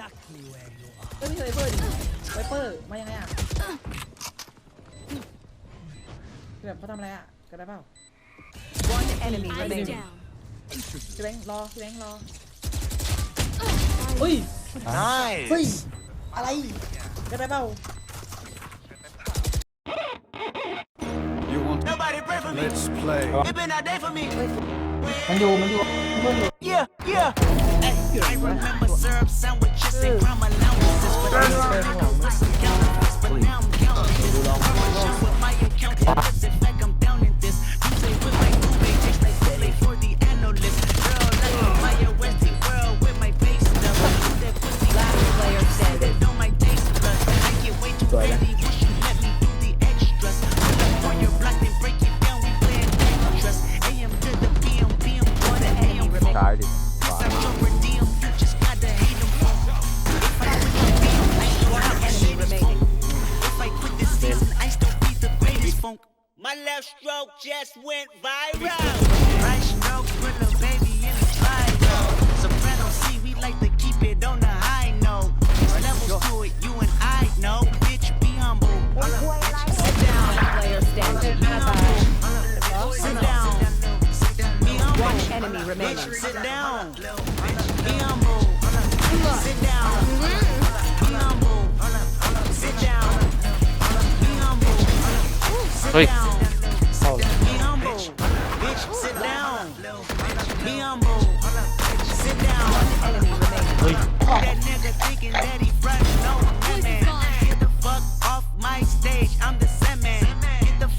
exactly where you are. เฮ้ยไม่ใช่ไวเปอร์ดิไวเปอร์มายังไงอ่ะคือแบบเขาทำอะไรอ่ะกันได้เปล่า One enemy Eyes remaining. down. พี่แบงค์รอพี่แบงค์รอเฮ้ย Nice. เฮ้ยอะไรกันได้เปล่า You want Nobody pray for me. Let's play. It been a day for me. มันอยู่มันอยู่มันอยู่ Yeah, yeah. I remember syrup sandwiches and crime allowances, but My left stroke just went viral. Right stroke put a baby in the spiral. Soprano C, we like to keep it on the high note. There's levels to it, you and I know. Bitch, be humble. Sit down. Player standing. Be humble. Sit down. Be humble. One enemy remaining. Sit down. Be humble. Sit down.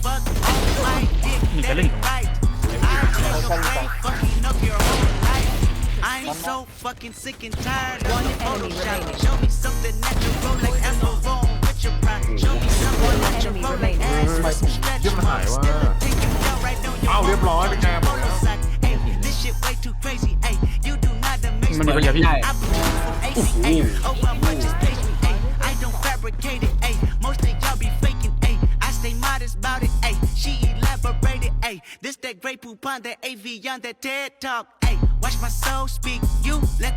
Off my dick, that ain't right. I take away fucking up your whole life. I'm so fucking sick and tired of the Photoshop. Show me something natural like Astrophone with your pride. Show me something with some stretch เยี่ยมหาย marks. ว่า Still a take you down right on your เอ้าเรียบร้อยเป็นไง polo sock. Ay, this shit way too crazy. Ay, you do not amaze มัน me. มีคนเดียวพี่ I blew from ACA. Oh, how much is page me? Ay, I don't fabricate it. Ay, most of y'all be faking. Ay, I stay modest about it. Ay, she elaborated. Ay, this that great poop on that AV on that TED talk. Ay, watch my soul speak. You let